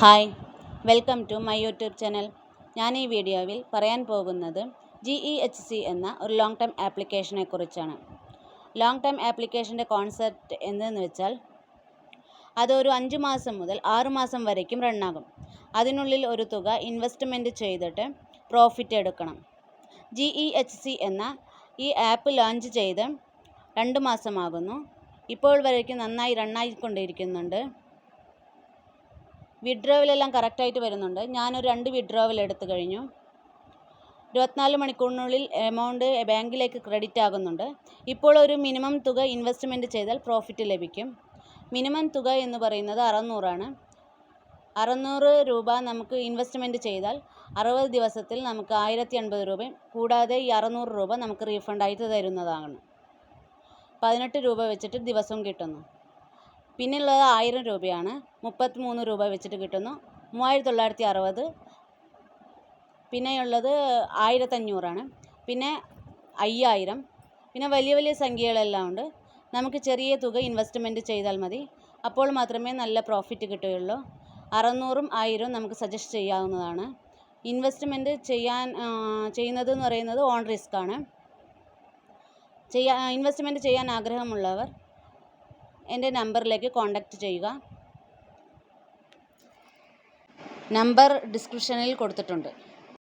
Hi welcome to my YouTube channel. ഞാൻ ഈ വീഡിയോയിൽ പറയാൻ പോകുന്നത് ജി ഇ എച്ച് സി എന്ന ഒരു ലോങ് ടേം ആപ്ലിക്കേഷനെ കുറിച്ചാണ്. ലോങ് ടേം ആപ്ലിക്കേഷന്റെ കോൺസെപ്റ്റ് എന്തെന്ന് വെച്ചാൽ അതൊരു അഞ്ച് മാസം മുതൽ ആറ് മാസം വരയ്ക്കും റണ്ണാകും അതിനുള്ളിൽ ഒരു തുക ഇൻവെസ്റ്റ്മെന്റ് ചെയ്തിട്ട് പ്രോഫിറ്റ് എടുക്കണം. ജി ഇ എച്ച് സി എന്ന ഈ ആപ്പ് ലോഞ്ച് ചെയ്ത് രണ്ട് മാസമാകുന്നു. ഇപ്പോൾ വരയ്ക്കും നന്നായി റണ്ണായിക്കൊണ്ടിരിക്കുന്നുണ്ട് വിഡ്രോവലെല്ലാം കറക്റ്റായിട്ട് വരുന്നുണ്ട്. ഞാനൊരു രണ്ട് വിഡ്രോവൽ എടുത്തു കഴിഞ്ഞു. ഇരുപത്തിനാല് മണിക്കൂറിനുള്ളിൽ എമൗണ്ട് ബാങ്കിലേക്ക് ക്രെഡിറ്റ് ആകുന്നുണ്ട്. ഇപ്പോൾ ഒരു മിനിമം തുക ഇൻവെസ്റ്റ്മെന്റ് ചെയ്താൽ പ്രോഫിറ്റ് ലഭിക്കും. മിനിമം തുക എന്ന് പറയുന്നത് അറുന്നൂറാണ്. അറുന്നൂറ് രൂപ നമുക്ക് ഇൻവെസ്റ്റ്മെന്റ് ചെയ്താൽ അറുപത് ദിവസത്തിൽ നമുക്ക് ആയിരത്തി അൻപത് രൂപയും കൂടാതെ ഈ അറുന്നൂറ് രൂപ നമുക്ക് റീഫണ്ടായിട്ട് തരുന്നതാണ്. പതിനെട്ട് രൂപ വെച്ചിട്ട് ദിവസവും കിട്ടുന്നു. പിന്നെയുള്ളത് ആയിരം രൂപയാണ്. മുപ്പത്തി മൂന്ന് രൂപ വെച്ചിട്ട് കിട്ടുന്നു. മൂവായിരത്തി തൊള്ളായിരത്തി അറുപത് പിന്നെയുള്ളത് ആയിരത്തഞ്ഞൂറാണ്. പിന്നെ അയ്യായിരം. പിന്നെ വലിയ വലിയ സംഖ്യകളെല്ലാം ഉണ്ട്. നമുക്ക് ചെറിയ തുക ഇൻവെസ്റ്റ്മെന്റ് ചെയ്താൽ മതി. അപ്പോൾ മാത്രമേ നല്ല പ്രോഫിറ്റ് കിട്ടുകയുള്ളൂ. അറുന്നൂറും ആയിരവും നമുക്ക് സജസ്റ്റ് ചെയ്യാവുന്നതാണ്. ഇൻവെസ്റ്റ്മെന്റ് ചെയ്യാൻ ചെയ്യുന്നത് എന്ന് പറയുന്നത് ഓൺ റിസ്ക് ആണ്. ചെയ്യാ ഇൻവെസ്റ്റ്മെന്റ് ചെയ്യാൻ ആഗ്രഹമുള്ളവർ എന്റെ നമ്പറിലേക്ക് കോൺടാക്റ്റ് ചെയ്യുക. നമ്പർ ഡിസ്ക്രിപ്ഷനിൽ കൊടുത്തിട്ടുണ്ട്.